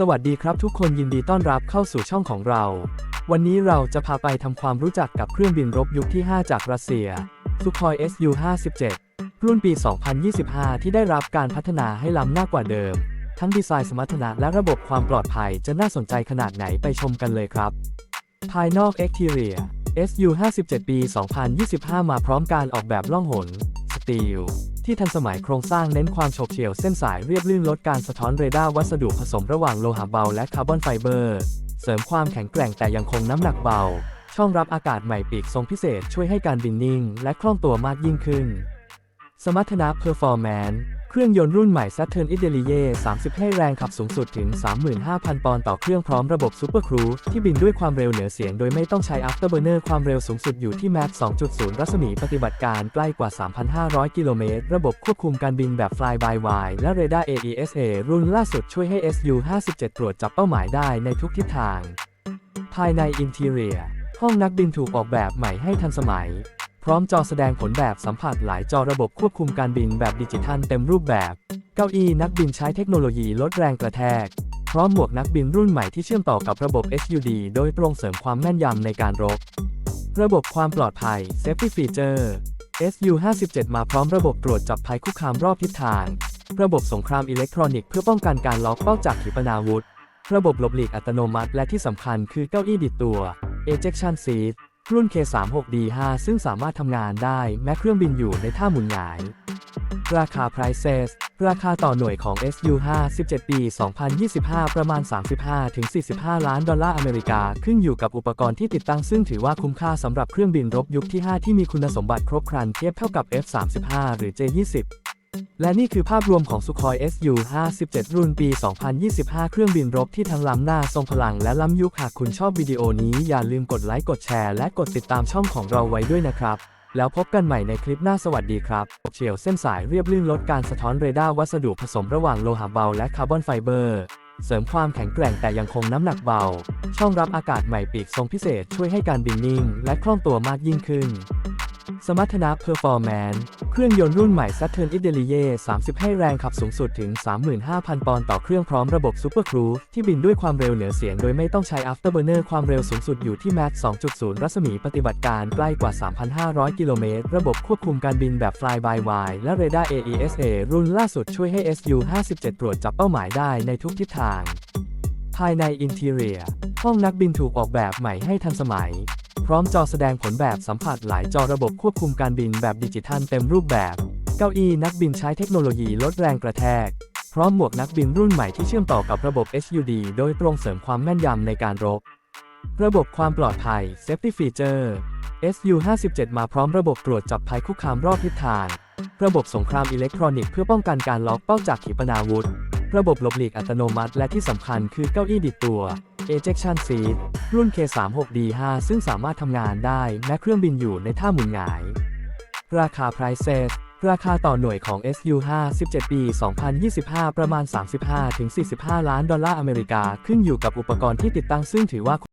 สวัสดีครับทุกคนยินดีต้อนรับเข้าสู่ช่องของเรา วันนี้เราจะพาไปทำความรู้จักกับเครื่องบินรบยุคที่ 5 จากรัสเซีย Sukhoi Su-57 รุ่นปี 2025 ที่ได้รับการพัฒนาให้ล้ำหน้ากว่าเดิม ทั้งดีไซน์สมรรถนะและระบบความปลอดภัยจะน่าสนใจขนาดไหนไปชมกันเลยครับ ภายนอก Exterior Su-57 ปี 2025 มาพร้อมการออกแบบล่องหน สตีล ที่ทันสมัยโครงสร้างเน้นความโฉบเฉี่ยวเส้นสายเรียบลื่นลดการสะท้อนเรดาร์วัสดุผสมระหว่างโลหะเบาและคาร์บอนไฟเบอร์ เสริมความแข็งแกร่งแต่ยังคงน้ำหนักเบา ช่องรับอากาศใหม่ปีกทรงพิเศษช่วยให้การบินนิ่ง และคล่องตัวมากยิ่งขึ้น สมรรถนะ Performance เครื่องยนต์รุ่นใหม่ Saturn i d e l i e 30 ให้แรงขับสูงสุดถึง 35,000 ปอนด์ต่อเครื่องพร้อมระบบ Super Cruise ที่บินด้วยความเร็วเหนือเสียงโดยไม่ต้องใช้ Afterburner ความเร็วสูงสุดอยู่ที่ Mach 2.0 รัศมีปฏิบัติการใกล้กว่า 3,500 กิโลเมตร ระบบควบคุมการบินแบบ Fly by Wire และ Radar AESA รุ่นล่าสุดช่วยให้ Su-57 ตรวจจับเป้าหมายได้ในทุกทิศทาง ภายใน Interior ห้องนักบินถูกออกแบบใหม่ให้ทันสมัย พร้อมจอแสดงผลแบบสัมผัสหลายจอระบบควบคุมการบินแบบดิจิทัลเต็มรูปแบบ เก้าอี้นักบินใช้เทคโนโลยีลดแรงกระแทก พร้อมหมวกนักบินรุ่นใหม่ที่เชื่อมต่อกับระบบ HUD โดยตรงเสริมความแม่นยำในการรบ ระบบความปลอดภัย Safety Feature SU-57 มาพร้อมระบบตรวจจับภัยคุกคามรอบทิศทาง ระบบสงครามอิเล็กทรอนิกส์เพื่อป้องกันการล็อกเป้าจากขีปนาวุธ ระบบหลบหลีกอัตโนมัติและที่สำคัญคือเก้าอี้ดิดตัว Ejection Seat รุ่น K36D5 ซึ่งสามารถทำงานได้แม้เครื่องบินอยู่ในท่าหมุนหงาย ราคา Prices ราคาต่อหน่วยของ SU-57 ปี 2025 ประมาณ 35-45 ล้านดอลลาร์อเมริกา ขึ้นอยู่กับอุปกรณ์ที่ติดตั้งซึ่งถือว่าคุ้มค่าสำหรับเครื่องบินรบยุคที่ 5 ที่มีคุณสมบัติครบครันเทียบเท่ากับ F-35 หรือ J-20 และนี่คือภาพรวมของ Sukhoi Su-57 รุ่นปี 2025 เครื่องบินรบที่ทั้งล้ำหน้าทรงพลังและล้ำยุคหากคุณชอบวิดีโอนี้อย่าลืมกดไลค์กดแชร์และกดติดตามช่องของเราไว้ด้วยนะครับ แล้วพบกันใหม่ในคลิปหน้าสวัสดีครับเฉียวเส้นสายเรียบลื่นลดการสะท้อนเรดาร์วัสดุผสมระหว่างโลหะเบาและคาร์บอนไฟเบอร์เสริมความแข็งแกร่งแต่ยังคงน้ำหนักเบา ช่องรับอากาศใหม่ปีกทรงพิเศษช่วยให้การบินนิ่ง และคล่องตัวมากยิ่งขึ้น สมรรถนะ Performance เครื่องยนต์รุ่นใหม่ Saturn i d e l i e 30 ให้แรงขับสูงสุดถึง 35,000 ปอนด์ต่อเครื่องพร้อมระบบ Super Cruise ที่บินด้วยความเร็วเหนือเสียงโดยไม่ต้องใช้ Afterburner ความเร็วสูงสุดอยู่ที่ Mach 2.0 รัศมีปฏิบัติการใกล้กว่า 3,500 กิโลเมตร ระบบควบคุมการบินแบบ Fly by Wire และ Radar AESA รุ่นล่าสุดช่วยให้ Su-57 ตรวจจับเป้าหมายได้ในทุกทิศทาง ภายใน Interior ห้องนักบินถูกออกแบบใหม่ให้ทันสมัย พร้อมจอแสดงผลแบบสัมผัสหลายจอระบบควบคุมการบินแบบดิจิทัลเต็มรูปแบบ เก้าอี้นักบินใช้เทคโนโลยีลดแรงกระแทก พร้อมหมวกนักบินรุ่นใหม่ที่เชื่อมต่อกับระบบ HUD โดยตรงเสริมความแม่นยำในการรบ ระบบความปลอดภัย Safety Feature SU-57 มาพร้อมระบบตรวจจับภัยคุกคามรอบทิศทาง ระบบสงครามอิเล็กทรอนิกส์เพื่อป้องกันการล็อกเป้าจากขีปนาวุธ ระบบหลบหลีกอัตโนมัติและที่สำคัญคือเก้าอี้ดิดตัว Ejection Seat รุ่น K36D5 ซึ่งสามารถทำงานได้แม้เครื่องบินอยู่ในท่าหมุนหงาย ราคา Prices ราคาต่อหน่วยของ SU5 17 ปี 2025 ประมาณ 35-45 ล้านดอลลาร์อเมริกา ขึ้นอยู่กับอุปกรณ์ที่ติดตั้งซึ่งถือว่า